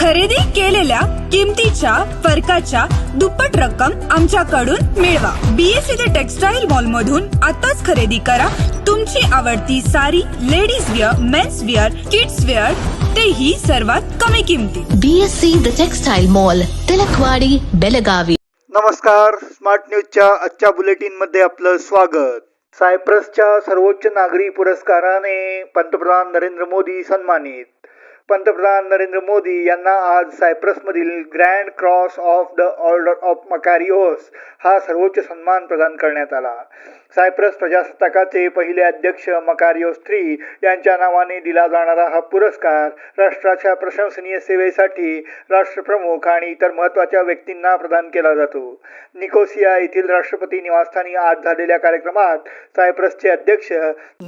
खरेदी केलेल्या किमतीच्या फरकाच्या दुप्पट रक्कम आमच्याकडून मिळवा. बीएससी द टेक्सटाईल मॉल मधून आताच खरेदी करा. तुमची आवडती सारी ladies wear men's wear kids wear तेही सर्वात कमी किमतीत BSc The Textile Mall, Tilakwadi Belagavi. नमस्कार. स्मार्ट न्यूजच्या आजच्या बुलेटिनमध्ये आपलं स्वागत. सायप्रसच्या सर्वोच्च नागरी पुरस्काराने पंतप्रधान नरेंद्र मोदी सन्मानित. पंतप्रधान नरेंद्र मोदी यांना आज सायप्रसमधील grand cross of the order of Makarios हा सर्वोच्च सन्मान प्रदान करण्यात आला. सायप्रस प्रजासत्ताकाचे पहिले अध्यक्ष मकारिओस थ्री यांच्या नावाने दिला जाणारा हा पुरस्कार राष्ट्राच्या प्रशंसनीय सेवेसाठी राष्ट्रप्रमुख आणि इतर महत्त्वाच्या व्यक्तींना प्रदान केला जातो. निकोसिया येथील राष्ट्रपती निवासस्थानी आज झालेल्या कार्यक्रमात सायप्रसचे अध्यक्ष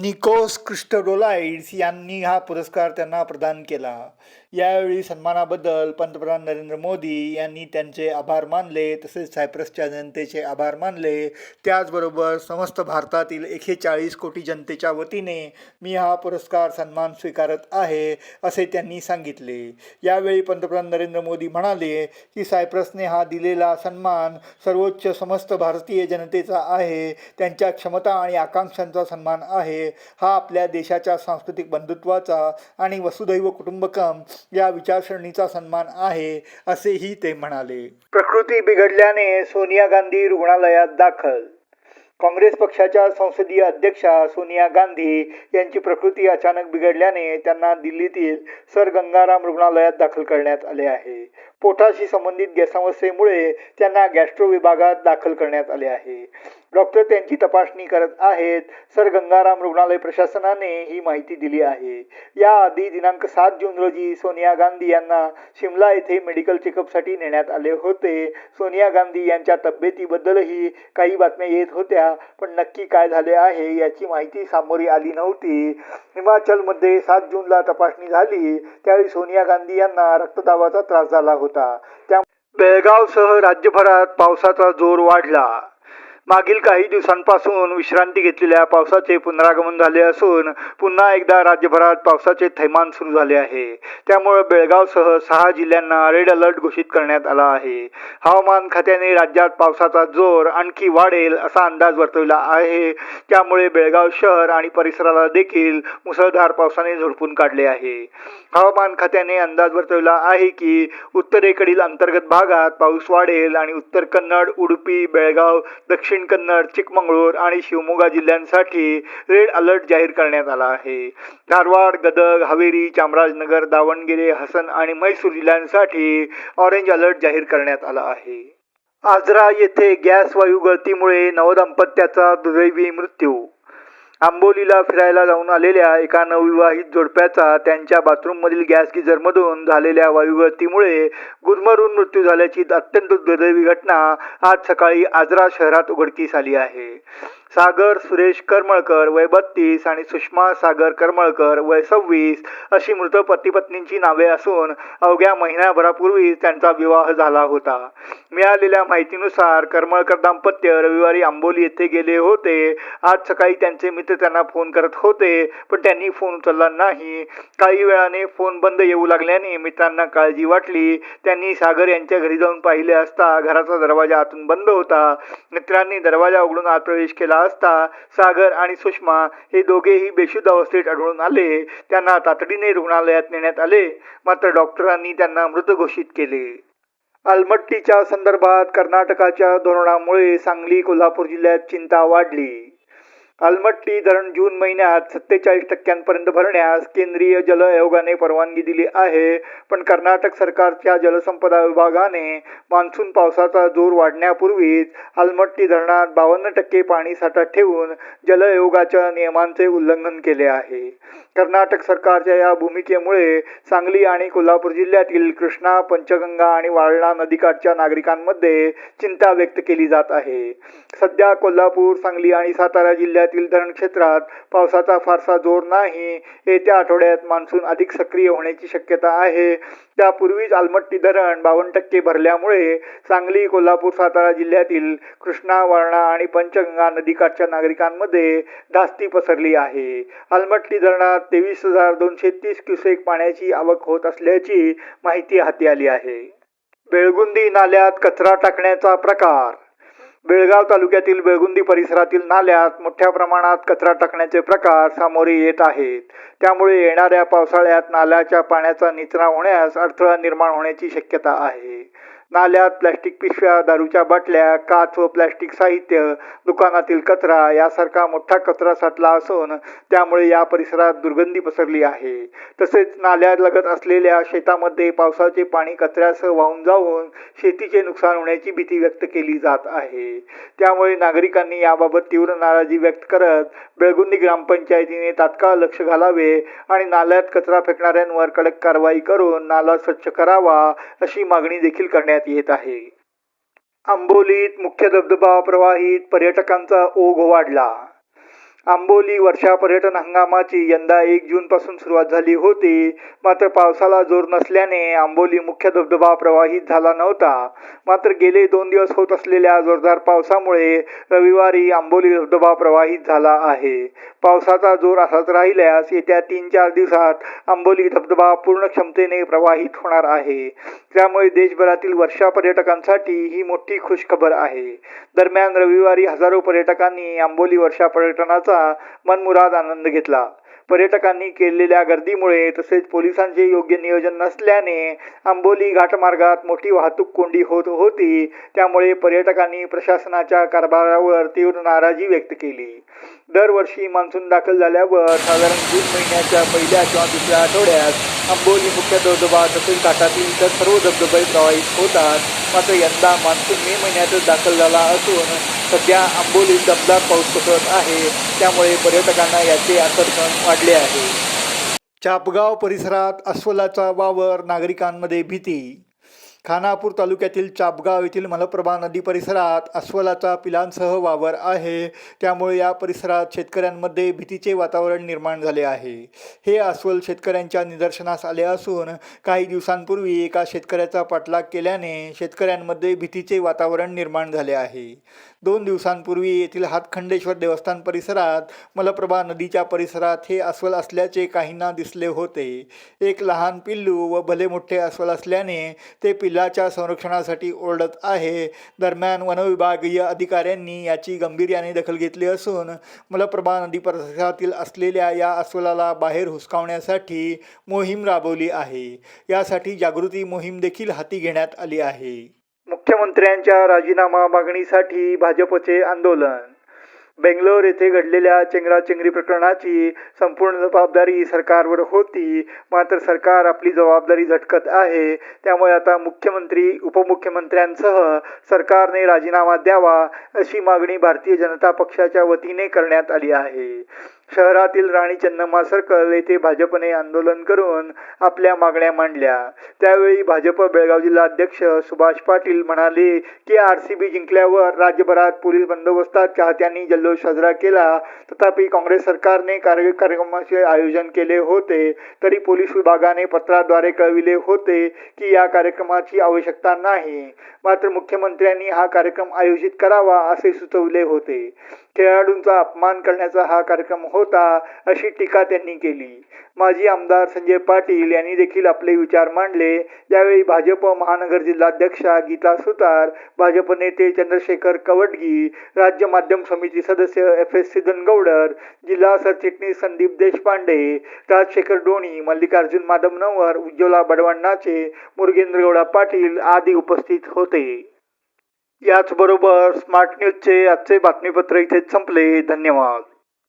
निकोस क्रिस्टोडोलाइड्स यांनी हा पुरस्कार त्यांना प्रदान केला. 있습니다. यावेळी सन्मानाबद्दल पंतप्रधान नरेंद्र मोदी यांनी त्यांचे आभार मानले तसेच सायप्रसच्या जनतेचे आभार मानले. त्याचबरोबर समस्त भारतातील एकशे चाळीस कोटी जनतेच्या वतीने मी हा पुरस्कार सन्मान स्वीकारत आहे असे त्यांनी सांगितले. यावेळी पंतप्रधान नरेंद्र मोदी म्हणाले की सायप्रसने हा दिलेला सन्मान सर्वोच्च समस्त भारतीय जनतेचा आहे त्यांच्या क्षमता आणि आकांक्षांचा सन्मान आहे. हा आपल्या देशाच्या सांस्कृतिक बंधुत्वाचा आणि वसुधैव कुटुंबकम या विचारसरणीचा सन्मान आहे असेही ते म्हणाले. प्रकृती बिघडल्याने सोनिया गांधी रुग्णालयात दाखल. काँग्रेस पक्षाच्या संसदीय अध्यक्षा सोनिया गांधी यांची प्रकृती अचानक बिघडल्याने त्यांना दिल्लीतील सर गंगाराम रुग्णालयात दाखल करण्यात आले आहे. पोटाशी संबंधित गैरसमस्येमुळे त्यांना गॅस्ट्रो विभागात दाखल करण्यात आले आहे. डॉक्टर त्यांची तपासणी करत आहेत. सर गंगाराम रुग्णालय प्रशासनाने ही माहिती दिली आहे. याआधी दिनांक सात जून रोजी सोनिया गांधी यांना शिमला येथे मेडिकल चेकअपसाठी नेण्यात आले होते. सोनिया गांधी यांच्या तब्येतीबद्दलही काही बातम्या येत होत्या पण नक्की काय झाले आहे याची माहिती सामोरी आली नव्हती. हिमाचलमध्ये सात जूनला तपासणी झाली त्यावेळी सोनिया गांधी यांना रक्तदाबाचा त्रास झाला होता. त्या बेळगावसह राज्यभरात पावसाचा जोर वाढला. मागील काही दिवसांपासून विश्रांती घेतलेल्या पावसाचे पुनरागमन झाले असून पुन्हा एकदा राज्यभरात पावसाचे थैमान सुरू झाले आहे. त्यामुळे बेळगावसह सहा जिल्ह्यांना रेड अलर्ट घोषित करण्यात आला आहे. हवामान खात्याने राज्यात पावसाचा जोर आणखी वाढेल असा अंदाज वर्तवला आहे. त्यामुळे बेळगाव शहर आणि परिसराला देखील मुसळधार पावसाने झोडपून काढले आहे. हवामान खात्याने अंदाज वर्तवला आहे की उत्तरेकडील अंतर्गत भागात पाऊस वाढेल आणि उत्तर कन्नड उडुपी बेळगाव दक्षिण दक्षिण कन्नड चिकमंगळूर आणि शिवमोगा जिल्ह्यांसाठी रेड अलर्ट जाहीर करण्यात आला आहे. धारवाड गदग हावेरी चामराजनगर दावणगिरे हसन आणि म्हैसूर जिल्ह्यांसाठी ऑरेंज अलर्ट जाहीर करण्यात आला आहे. आजरा येथे गॅस वायू गळतीमुळे नवदंपत्याचा दुर्दैवी मृत्यू आंबोलीला फिरायला जाऊन आलेल्या एका नवविवाहित जोडप्याचा त्यांच्या बाथरूममधील गॅस गिझरमधून झालेल्या वायुगळतीमुळे गुदमरून मृत्यू झाल्याची अत्यंत दुर्दैवी घटना आज सकाळी आजरा शहरात उघडकीस आली आहे. सागर सुरेश करमळकर वय बत्तीस आणि सुषमा सागर करमळकर वय सव्वीस अशी मृत पतीपत्नींची नावे असून अवघ्या महिन्याभरापूर्वी त्यांचा विवाह झाला होता. मिळालेल्या माहितीनुसार करमळकर दाम्पत्य रविवारी आंबोली येथे गेले होते. आज सकाळी त्यांचे मित्र त्यांना फोन करत होते पण त्यांनी फोन उचलला नाही. काही वेळाने फोन बंद येऊ लागल्याने मित्रांना काळजी वाटली. त्यांनी सागर यांच्या घरी जाऊन पाहिले असता घराचा दरवाजा आतून बंद होता. मित्रांनी दरवाजा उघडून आत प्रवेश केला असता सागर आणि सुषमा हे दोघेही बेशुद्ध अवस्थेत आढळून आले. त्यांना तातडीने रुग्णालयात नेण्यात आले. मात्र डॉक्टरांनी त्यांना मृत घोषित केले. अलमट्टीच्या संदर्भात कर्नाटकाच्या धोरणामुळे सांगली कोल्हापूर जिल्ह्यात चिंता वाढली. अलमट्टी धरण जून महिन्यात सत्तेचाळीस टक्क्यांपर्यंत भरण्यास केंद्रीय जल आयोगाने परवानगी दिली आहे. पण कर्नाटक सरकारच्या जलसंपदा विभागाने मान्सून पावसाचा जोर वाढण्यापूर्वीच अलमट्टी धरणात बावन्न टक्के पाणी साठा ठेवून जल आयोगाच्या नियमांचे उल्लंघन केले आहे. कर्नाटक सरकारच्या या भूमिकेमुळे सांगली आणि कोल्हापूर जिल्ह्यातील कृष्णा पंचगंगा आणि वाळणा नदीकाठच्या नागरिकांमध्ये चिंता व्यक्त केली जात आहे. सध्या कोल्हापूर सांगली आणि सातारा जिल्ह्यात जिल्ह्यातील धरण क्षेत्रात पावसाचा फारसा जोर नाही. येत्या आठवड्यात मान्सून अधिक सक्रिय होण्याची शक्यता आहे. त्यापूर्वीच आलमट्टी धरण बावन्न टक्के भरल्यामुळे सांगली कोल्हापूर सातारा जिल्ह्यातील कृष्णा वारणा आणि पंचगंगा नदीकाठच्या नागरिकांमध्ये धास्ती पसरली आहे. आलमट्टी धरणात तेवीस हजार दोनशे तीस क्युसेक पाण्याची आवक होत असल्याची माहिती हाती आली आहे. बेळगुंदी नाल्यात कचरा टाकण्याचा प्रकार बेळगाव तालुक्यातील बेळगुंदी परिसरातील नाल्यात मोठ्या प्रमाणात कचरा टाकण्याचे प्रकार सामोरे येत आहेत. त्यामुळे येणाऱ्या पावसाळ्यात नाल्याच्या पाण्याचा निचरा होण्यास अडथळा निर्माण होण्याची शक्यता आहे. नाल्यात प्लॅस्टिक पिशव्या दारूच्या बाटल्या काच व प्लॅस्टिक साहित्य दुकानातील कचरा यासारखा मोठा कचरा साठला असून त्यामुळे या परिसरात दुर्गंधी पसरली आहे. तसेच नाल्यालगत असलेल्या शेतामध्ये पावसाचे पाणी कचऱ्यासह वाहून जाऊन शेतीचे नुकसान होण्याची भीती व्यक्त केली जात आहे. त्यामुळे नागरिकांनी याबाबत तीव्र नाराजी व्यक्त करत बेळगुंदी ग्रामपंचायतीने तात्काळ लक्ष घालावे आणि नाल्यात कचरा फेकणाऱ्यांवर कडक कारवाई करून नाला स्वच्छ करावा अशी मागणी देखील करण्यात येत आहे. आंबोलीत मुख्य धबधबा प्रवाहित पर्यटकांचा ओघ वाढला. आंबोली वर्षा पर्यटन हंगामाची यंदा एक जूनपासून सुरुवात झाली होती. मात्र पावसाला जोर नसल्याने आंबोली मुख्य धबधबा प्रवाहित झाला नव्हता. मात्र गेले दोन दिवस होत असलेल्या जोरदार पावसामुळे रविवारी आंबोली धबधबा प्रवाहित झाला आहे. पावसाचा जोर असाच राहिल्यास येत्या तीन चार दिवसात आंबोली धबधबा पूर्ण क्षमतेने प्रवाहित होणार आहे. त्यामुळे देशभरातील वर्षा पर्यटकांसाठी ही मोठी खुशखबर आहे. दरम्यान रविवारी हजारो पर्यटकांनी आंबोली वर्षा पर्यटनाचा मनमुराद आनंद घेतला. पर्यटकांनी केलेल्या गर्दीमुळे तसेच पोलिसांचे योग्य नियोजन नसल्याने आंबोली घाटमार्गात मोठी वाहतूक कोंडी होत होती. त्यामुळे पर्यटकांनी प्रशासनाच्या कारभारावर तीव्र नाराजी व्यक्त केली. दरवर्षी मान्सून दाखल झाल्यावर साधारण जून महिन्याच्या पहिल्या किंवा दुसऱ्या आठवड्यात आंबोली मुख्य धबधबा तसेच घाटातील इतर सर्व धबधबे प्रवाहित होतात. मात्र यंदा मान्सून मे महिन्यातच दाखल झाला असून सध्या आंबोली दमदार पाऊस कोसळत आहे. त्यामुळे पर्यटकांना याचे आकर्षण वाढले आहे. चापगाव परिसरात अस्वलाचा वावर नागरिकांमध्ये भीती खानापूर तालुक्यातील चापगाव येथील मलप्रभा नदी परिसरात अस्वलाचा पिलांसह वावर आहे. त्यामुळे या परिसरात शेतकऱ्यांमध्ये भीतीचे वातावरण निर्माण झाले आहे. हे अस्वल शेतकऱ्यांच्या निदर्शनास आले असून काही दिवसांपूर्वी एका शेतकऱ्याचा पाठलाग केल्याने शेतकऱ्यांमध्ये भीतीचे वातावरण निर्माण झाले आहे. दोन दिवसांपूर्वी येथील हातखंडेश्वर देवस्थान परिसरात मलप्रभा नदीच्या परिसरात हे अस्वल असल्याचे काहींना दिसले होते. एक लहान पिल्लू व भले मोठे अस्वल असल्याने ते पिल्लाच्या संरक्षणासाठी ओरडत आहे. दरम्यान वनविभागीय अधिकाऱ्यांनी याची गांभीर्याने दखल घेतली असून मलप्रभा नदी परिसरातील असलेल्या या अस्वलाला बाहेर हुसकावण्यासाठी मोहीम राबवली आहे. यासाठी जागृती मोहीम देखील हाती घेण्यात आली आहे. मुख्यमंत्र्यांच्या राजीनामा मागणीसाठी भाजपचे आंदोलन बेंगलोर येथे घडलेल्या चेंगराचेंगरी प्रकरणाची संपूर्ण जबाबदारी सरकारवर होती. मात्र सरकार आपली जबाबदारी झटकत आहे. त्यामुळे आता मुख्यमंत्री उपमुख्यमंत्र्यांसह सरकारने राजीनामा द्यावा अशी मागणी भारतीय जनता पक्षाच्या वतीने करण्यात आली आहे. शहरातील राणी चन्नम्मा सर्कल येथे भाजपने आंदोलन करून आपल्या मागण्या मांडल्या. त्यावेळी भाजप बेळगाव जिल्हा अध्यक्ष सुभाष पाटील म्हणाले की आर सी बी जिंकल्यावर राज्यभरात पोलीस बंदोबस्तात चाहत्यांनी जल्लोष साजरा केला. तथापि काँग्रेस सरकारने कार्य कार्यक्रमाचे आयोजन केले होते तरी पोलीस विभागाने पत्राद्वारे कळविले होते की या कार्यक्रमाची आवश्यकता नाही. मात्र मुख्यमंत्र्यांनी हा कार्यक्रम आयोजित करावा असे सुचवले होते. खेळाडूंचा अपमान करण्याचा हा कार्यक्रम होता. अशी टीका त्यांनी केली. माजी आमदार संजय पाटील यांनी देखील आपले विचार मांडले. यावेळी भाजप महानगर जिल्हाध्यक्षा गीता सुतार भाजप नेते चंद्रशेखर कवटगी राज्य माध्यम समिती सदस्य एफ एस सिद्धनगौडर जिल्हा सरचिटणीस संदीप देशपांडे राजशेखर डोणी मल्लिकार्जुन माधव नवर उज्ज्वला बडवण्णाचे मुरगेंद्रगौडा पाटील आदी उपस्थित होते. याचबरोबर स्मार्ट न्यूजचे आजचे बातमीपत्र इथेच संपले. धन्यवाद.